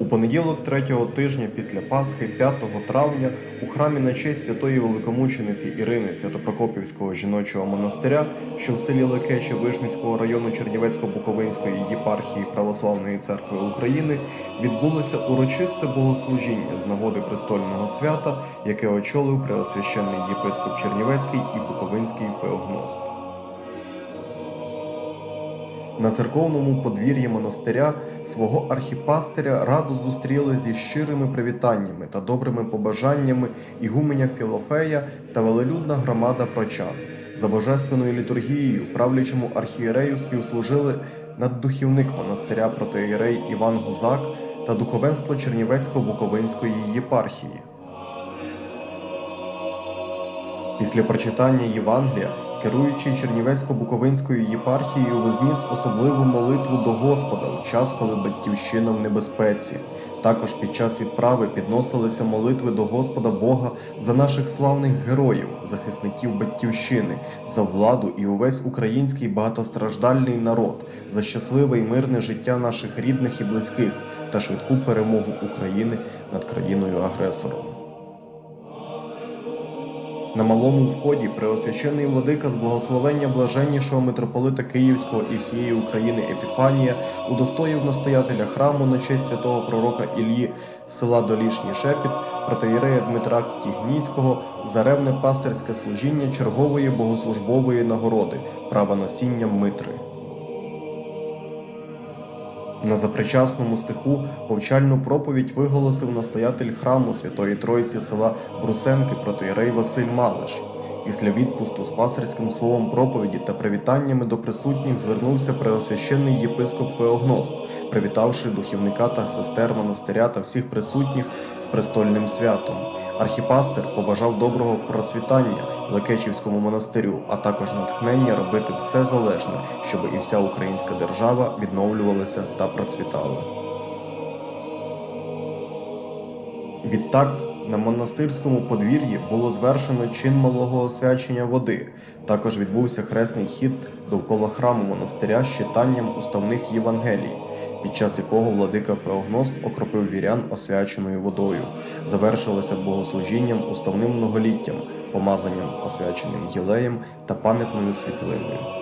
У понеділок третього тижня після Пасхи, 5 травня, у храмі на честь святої великомучениці Ірини Святопрокопівського жіночого монастиря, що в селі Лекече Вишницького району Чернівецько-Буковинської єпархії Православної церкви України відбулося урочисте богослужіння з нагоди престольного свята, яке очолив преосвященний єпископ Чернівецький і Буковинський феогност. На церковному подвір'ї монастиря свого архіпастиря радо зустріли зі щирими привітаннями та добрими побажаннями ігуменя Філофея та велелюдна громада прочан. За божественною літургією правлячому архієрею співслужили наддухівник монастиря протоієрей Іван Гузак та духовенство Чернівецько-Буковинської єпархії. Після прочитання Євангелія, керуючий Чернівецько-Буковинською єпархією, возніс особливу молитву до Господа у час, коли батьківщина в небезпеці. Також під час відправи підносилися молитви до Господа Бога за наших славних героїв, захисників батьківщини, за владу і увесь український багатостраждальний народ, за щасливе і мирне життя наших рідних і близьких та швидку перемогу України над країною-агресором. На малому вході преосвящений владика з благословення блаженнішого митрополита Київського і всієї України Епіфанія удостоїв настоятеля храму на честь святого пророка Іллі села Долішній Шепіт, протоєрея Дмитра Тігніцького за ревне пастирське служіння чергової богослужбової нагороди, правоносіння Митри. На запричасному стиху повчальну проповідь виголосив настоятель храму Святої Тройці села Брусенки протоєрей Василь Малиш. Після відпусту з пасирським словом проповіді та привітаннями до присутніх звернувся преосвященний єпископ Феогност, привітавши духівника та сестер монастиря та всіх присутніх з престольним святом. Архіпастер побажав доброго процвітання Лекечівському монастирю, а також натхнення робити все залежне, щоб і вся українська держава відновлювалася та процвітала. Відтак на монастирському подвір'ї було звершено чин малого освячення води. Також відбувся хресний хід довкола храму монастиря з читанням уставних Євангелій, під час якого владика Феогност окропив вірян освяченою водою. Завершилося богослужінням уставним многоліттям, помазанням освяченим єлеєм та пам'ятною світлиною.